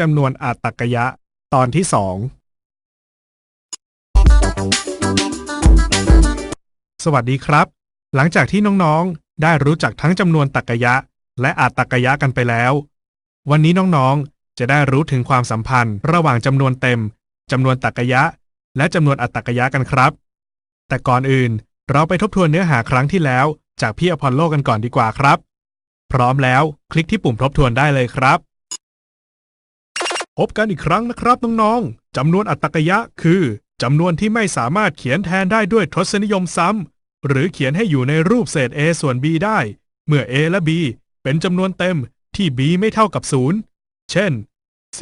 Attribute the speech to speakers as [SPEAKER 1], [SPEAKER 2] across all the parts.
[SPEAKER 1] จำนวนอาตักยะ ตอนที่สอง สวัสดีครับ หลังจากที่น้องๆ ได้รู้จักทั้งจำนวนตักยะ และอาตักยะกันไปแล้ว วันนี้น้องๆ จะได้รู้ถึงความสัมพันธ์ ระหว่างจำนวนเต็มจำนวนตักยะ และจำนวนอัตตักยะกันครับ แต่ก่อนอื่น เราไปทบทวนเนื้อหาครั้งที่แล้ว จากพี่อพอลโลกันก่อนดีกว่าครับ พร้อมแล้วคลิกที่ปุ่มทบทวนได้เลยครับ พบกันอีกครั้งนะครับน้องๆจำนวนอัตตกยะคือจำนวนที่ไม่สามารถเขียนแทนได้ด้วยทศนิยมซ้ำหรือเขียนให้อยู่ในรูปเศษ a ส่วน b ได้ เมื่อ a และ b เป็นจำนวนเต็มที่ b ไม่เท่ากับ 0 เช่น 16.79779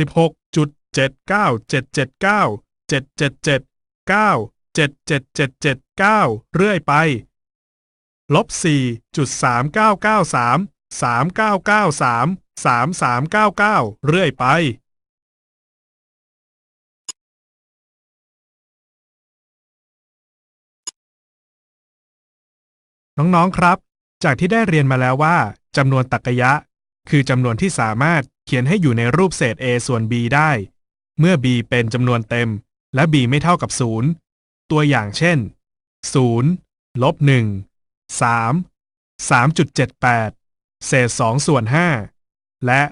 [SPEAKER 1] 777 9 77779 เรื่อยไป ลบ 4.3993 3993 3399 เรื่อยไป น้องๆครับ จากที่ได้เรียนมาแล้วว่าจำนวนตรรกยะ คือจำนวนที่สามารถเขียนให้อยู่ในรูปเศษ a ส่วน b ได้ เมื่อ b เป็นจำนวนเต็ม และ b ไม่เท่ากับ 0 ตัวอย่างเช่น 0 ลบ 1 3 3.78 เศษ 2 ส่วน 5 และ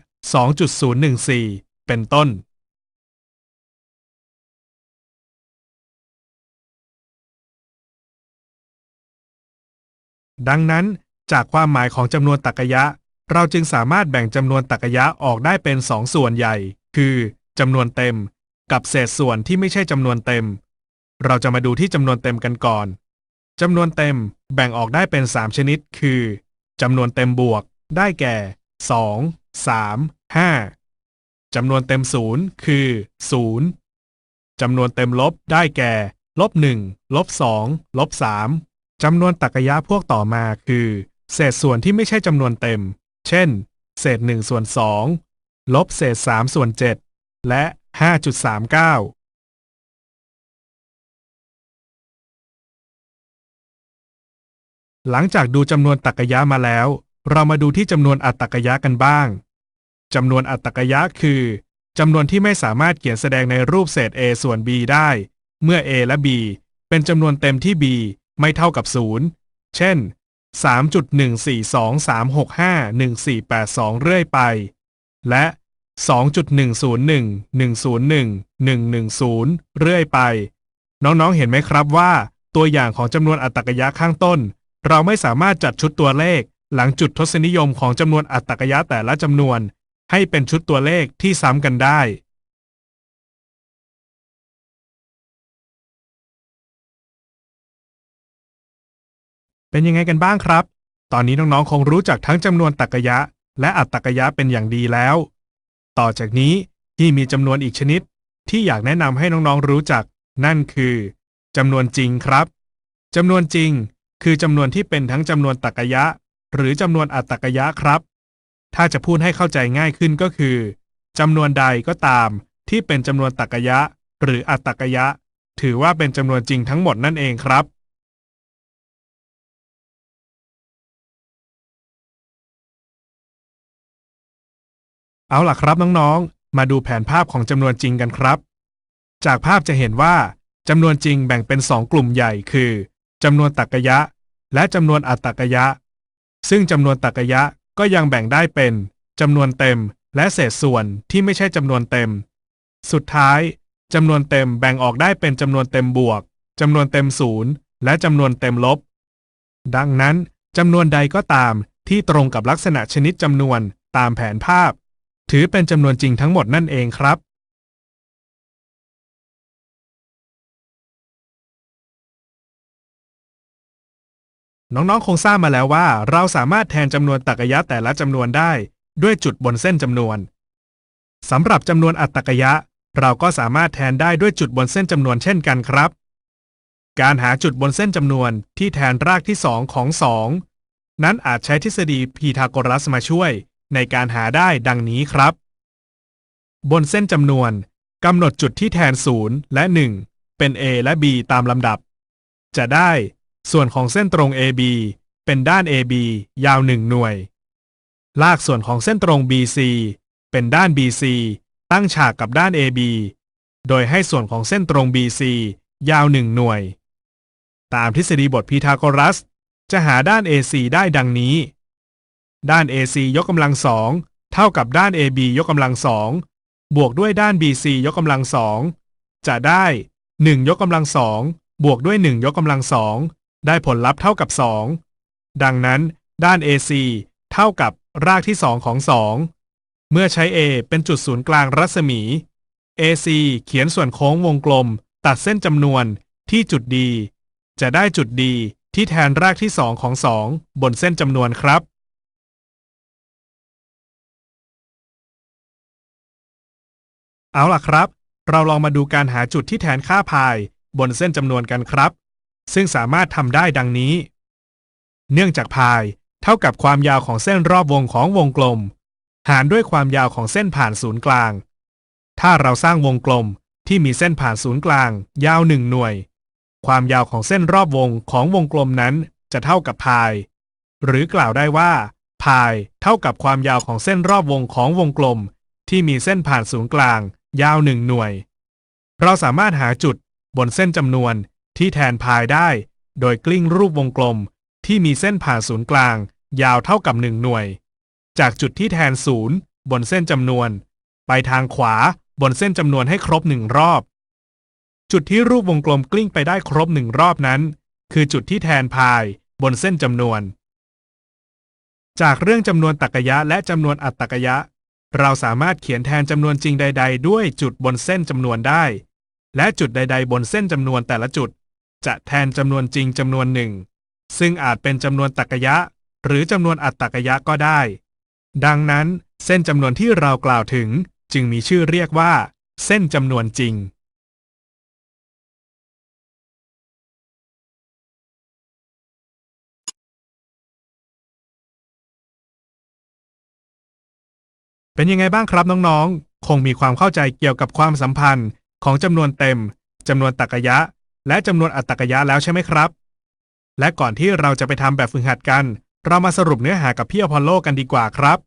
[SPEAKER 1] 2.014 เป็นต้น ดังนั้น จากความหมายของจำนวนตรรกยะ เราจึงสามารถแบ่งจำนวนตรรกยะออกได้เป็นสองส่วนใหญ่ คือจำนวนเต็ม กับเศษส่วนที่ไม่ใช่จำนวนเต็ม เราจะมาดูที่จำนวนเต็มกันก่อนจำนวนเต็มแบ่งออกได้เป็น 3 ชนิด คือจำนวนเต็มบวก ได้แก่ 2 3 5จำนวนเต็มศูนย์คือ 0จำนวนเต็มลบได้แก่ลบ1ลบ2ลบ3 จำนวนตรรกยะพวกต่อมาคือ เศษส่วนที่ไม่ใช่จำนวนเต็ม เช่น เศษ1ส่วน2ลบเศษ3ส่วน7และ 5.39หลังจากดูจำนวนตรรกยะมาแล้ว เรามาดูที่จำนวนอัตตรกยะกันบ้างจำนวนอัตตรกยะคือจำนวนที่ไม่สามารถเขียนแสดงในรูปเศษ a ส่วน b ได้ เมื่อ a และ b เป็นจำนวนเต็มที่ b ไม่เท่ากับ 0 เช่น 3.142365148เรื่อยไป และ 2.101101110 เรื่อยไป น้องๆ เห็นไหมครับว่า ตัวอย่างของจำนวนอัตรกยะข้างต้น เราไม่สามารถจัดชุดตัวเลข หลังจุดทศนิยมของจำนวนอัตตรกยะแต่ละจำนวน ให้เป็นชุดตัวเลขที่ซ้ำกันได้ เป็นยังไงกันบ้างครับ ตอนนี้น้องๆ คงรู้จักทั้งจำนวนตรรกยะ และอัตตรกยะเป็นอย่างดีแล้ว ต่อจากนี้ที่มีจำนวนอีกชนิด ที่อยากแนะนำให้น้องๆ รู้จัก นั่นคือจำนวนจริงครับจำนวนจริง คือจำนวนที่เป็นทั้งจำนวนตรรกยะ หรือจำนวนอัตตรกยะครับ ถ้าจะพูดให้เข้าใจง่ายขึ้นก็คือจำนวนใดก็ตาม ที่เป็นจำนวนตรรกยะ หรืออัตตรกยะ ถือว่าเป็นจำนวนจริงทั้งหมดนั่นเองครับ เอาล่ะครับน้องๆ มาดูแผนภาพของจำนวนจริงกันครับ จากภาพจะเห็นว่าจำนวนจริงแบ่งเป็น 2 กลุ่มใหญ่คือจำนวนตรรกยะ และจำนวนอัตตรกยะ ซึ่งจำนวนตรรกยะก็ยังแบ่งได้เป็นจำนวนเต็มและเศษส่วนที่ไม่ใช่จำนวนเต็ม สุดท้ายจำนวนเต็มแบ่งออกได้เป็นจำนวนเต็มบวกจำนวนเต็มศูนย์และจำนวนเต็มลบ ดังนั้นจำนวนใดก็ตามที่ตรงกับลักษณะชนิดจำนวนตามแผนภาพ ถือเป็นจำนวนจริงทั้งหมดนั่นเองครับน้องๆ คงทราบมาแล้วว่า เราสามารถแทนจำนวนตรรกยะแต่ละจำนวนได้ด้วยจุดบนเส้นจำนวนสำหรับจำนวนอัตตรรกยะเราก็สามารถแทนได้ด้วยจุดบนเส้นจำนวนเช่นกันครับ การหาจุดบนเส้นจำนวนที่แทนรากที่2ของ 2 นั้นอาจใช้ทฤษฎีพีทาโกรัสมาช่วย ในการหาได้ดังนี้ครับ บนเส้นจำนวนกำหนดจุดที่แทน 0 และ 1 เป็น a และ b ตามลำดับ จะได้ส่วนของเส้นตรง AB เป็นด้าน AB ยาว 1 หน่วย ลากส่วนของเส้นตรง BC เป็นด้าน BC ตั้งฉากกับด้าน AB โดยให้ส่วนของเส้นตรง BC ยาว 1 หน่วย ตามทฤษฎีบทพีทาโกรัส จะหาด้าน AC ได้ดังนี้ ด้าน AC ยกกำลังสองเท่ากับด้าน AB ยกกำลังสองบวกด้วยด้าน BC ยกกำลังสองจะได้ 1 ยกกำลังสองบวกด้วย 1 ยกกำลังสองได้ผลลัพธ์เท่ากับ 2 ดังนั้น ด้าน AC เท่ากับรากที่ 2 ของ 2 เมื่อใช้ A เป็นจุดศูนย์กลางรัศมี AC เขียนส่วนโค้งวงกลม ตัดเส้นจำนวนที่จุด D จะได้จุด D ที่แทนรากที่ 2 ของ 2 บนเส้นจำนวนครับ เอาล่ะครับ เราลองมาดูการหาจุดที่แทนค่าพายบนเส้นจำนวนกันครับ ซึ่งสามารถทำได้ดังนี้ เนื่องจากพายเท่ากับความยาวของเส้นรอบวงของวงกลม หารด้วยความยาวของเส้นผ่านศูนย์กลาง ถ้าเราสร้างวงกลมที่มีเส้นผ่านศูนย์กลาง ยาวหนึ่งหน่วย ความยาวของเส้นรอบวงของวงกลมนั้นจะเท่ากับพาย หรือกล่าวได้ว่าพายเท่ากับความยาวของเส้นรอบวงของวงกลม ที่มีเส้นผ่านศูนย์กลาง ยาวหนึ่งหน่วย เราสามารถหาจุดบนเส้นจำนวนที่แทนพายได้ โดยกลิ้งรูปวงกลมที่มีเส้นผ่านศูนย์กลาง ยาวเท่ากับ1หน่วย จากจุดที่แทนศูนย์บนเส้นจำนวน ไปทางขวาบนเส้นจำนวนให้ครบหนึ่งรอบ จุดที่รูปวงกลมกลิ้งไปได้ครบหนึ่งรอบนั้น คือจุดที่แทนพายบนเส้นจำนวน จากเรื่องจำนวนตรรกะยะและจำนวนอัตตรกะยะ เราสามารถเขียนแทนจำนวนจริงใด ๆ ด้วยจุดบนเส้นจำนวนได้ และจุดใด ๆ บนเส้นจำนวนแต่ละจุด จะแทนจำนวนจริงจำนวนหนึ่ง ซึ่งอาจเป็นจำนวนตรรกะยะหรือจำนวนอัตตรกยะก็ได้ ดังนั้น เส้นจำนวนที่เรากล่าวถึง จึงมีชื่อเรียกว่า เส้นจำนวนจริง เป็นยังไงบ้างครับน้องๆ คงมีความเข้าใจเกี่ยวกับความสัมพันธ์ของจำนวนเต็มจำนวนตรรกะยะ และจำนวนอัตตรกะยะแล้วใช่ไหมครับ และก่อนที่เราจะไปทำแบบฝึกหัดกัน เรามาสรุปเนื้อหากับพี่อพอลโลกันดีกว่าครับ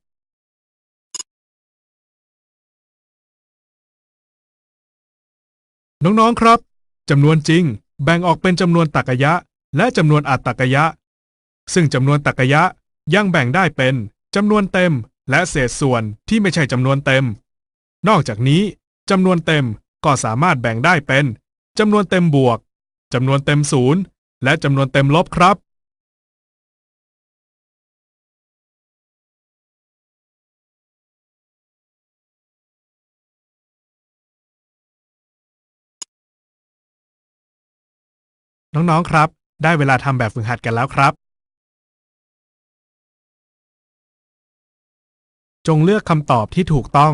[SPEAKER 1] น้องๆครับจำนวนจริง แบ่งออกเป็นจำนวนตรรกะยะ และจำนวนอัตตรกะยะ ซึ่งจำนวนตรรกะยะยังแบ่งได้เป็นจำนวนเต็ม และเศษส่วนที่ไม่ใช่จำนวนเต็ม นอกจากนี้จำนวนเต็มก็สามารถแบ่งได้เป็นจำนวนเต็มบวกจำนวนเต็มศูนย์และจำนวนเต็มลบครับ น้องๆครับ ได้เวลาทำแบบฝึกหัดกันแล้วครับ จงเลือกคำตอบที่ถูกต้อง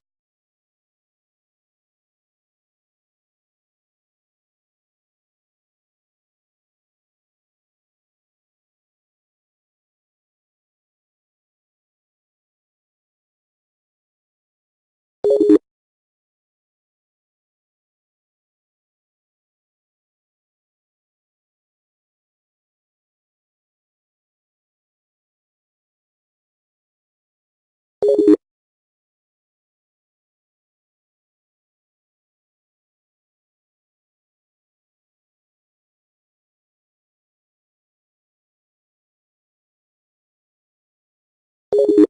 [SPEAKER 1] you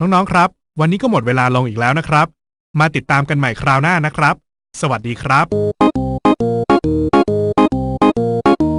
[SPEAKER 1] น้องๆครับ วันนี้ก็หมดเวลาลงอีกแล้วนะครับ มาติดตามกันใหม่คราวหน้านะครับ สวัสดีครับ